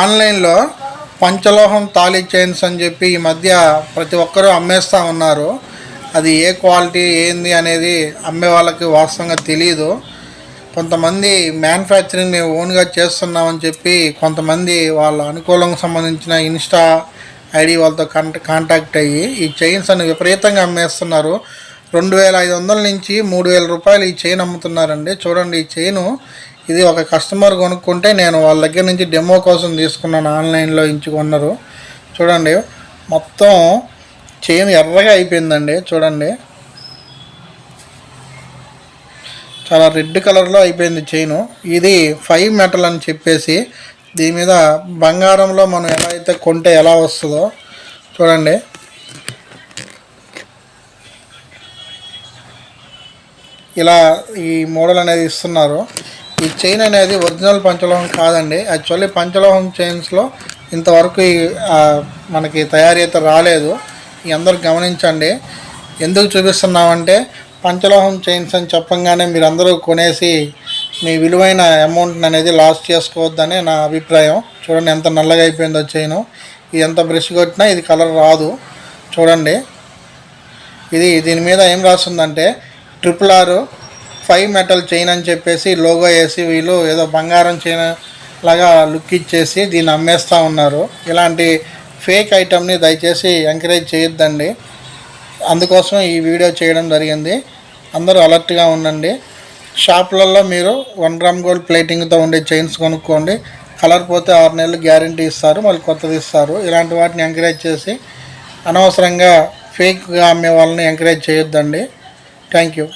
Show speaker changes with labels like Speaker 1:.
Speaker 1: ఆన్లైన్లో పంచలోహం తాళీ చైన్స్ అని చెప్పి ఈ మధ్య ప్రతి ఒక్కరూ అమ్మేస్తూ ఉన్నారు. అది ఏ క్వాలిటీ ఏంది అనేది అమ్మే వాళ్ళకి వాస్తవంగా తెలియదు కొంతమంది మ్యానుఫ్యాక్చరింగ్ మేము ఓన్గా చేస్తున్నామని చెప్పి కొంతమంది వాళ్ళ అనుకూలంగా సంబంధించిన ఇన్స్టా ఐడి వాళ్ళతో కాంటాక్ట్ అయ్యి ఈ చైన్స్ అని విపరీతంగా అమ్మేస్తున్నారు. రెండు వేల ఐదు వందల నుంచి మూడు వేల రూపాయలు ఈ చైన్ అమ్ముతున్నారండి. చూడండి ఈ చైను ఇది ఒక కస్టమర్ కొనుక్కుంటే నేను వాళ్ళ దగ్గర నుంచి డెమో కోసం తీసుకున్నాను. ఆన్లైన్లో ఇంచుకున్నారు చూడండి మొత్తం చైన్ ఎర్రగా అయిపోయిందండి. చూడండి. చాలా రెడ్ కలర్లో అయిపోయింది చైను ఇది ఫైవ్ మెటల్ అని చెప్పేసి దీని మీద బంగారంలో మనం ఎలా అయితే కొంటే ఎలా వస్తుందో చూడండి. ఇలా ఈ మోడల్ అనేది ఇస్తున్నారు. ఈ చైన్ అనేది ఒరిజినల్ పంచలోహం కాదండి. యాక్చువల్లీ పంచలోహం చైన్స్లో ఇంతవరకు ఈ, మనకి తయారీ అయితే రాలేదు. ఈ అందరూ గమనించండి. ఎందుకు చూపిస్తున్నామంటే పంచలోహం చైన్స్ అని చెప్పంగానే మీరు అందరూ కొనేసి మీ విలువైన అమౌంట్ అనేది లాస్ చేసుకోవద్దని నా అభిప్రాయం. చూడండి ఎంత నల్లగా అయిపోయిందో చైను. ఇది ఎంత బ్రష్ కొట్టినా ఇది కలర్ రాదు. చూడండి. ఇది దీని మీద ఏం రాస్తుందంటే triple R five metal chain అని చెప్పేసి లోగో వేసి వీళ్ళు ఏదో బంగారం చైన్ లాగా లుక్ ఇచ్చేసి దీన్ని అమ్మేస్తూ ఉన్నారు. ఇలాంటి ఫేక్ ఐటమ్ని దయచేసి ఎంకరేజ్ చేయొద్దండి. అందుకోసం ఈ వీడియో చేయడం జరిగింది. అందరూ అలర్ట్గా ఉండండి. షాపులలో మీరు వన్ గ్రామ్ గోల్డ్ ప్లేటింగ్తో ఉండే చైన్స్ కొనుక్కోండి. కలర్ పోతే ఆరు నెలలు గ్యారంటీ ఇస్తారు మళ్ళీ కొత్తది ఇస్తారు. ఇలాంటి వాటిని ఎంకరేజ్ చేసి అనవసరంగా ఫేక్గా అమ్మే వాళ్ళని ఎంకరేజ్ చేయొద్దండి. Thank you.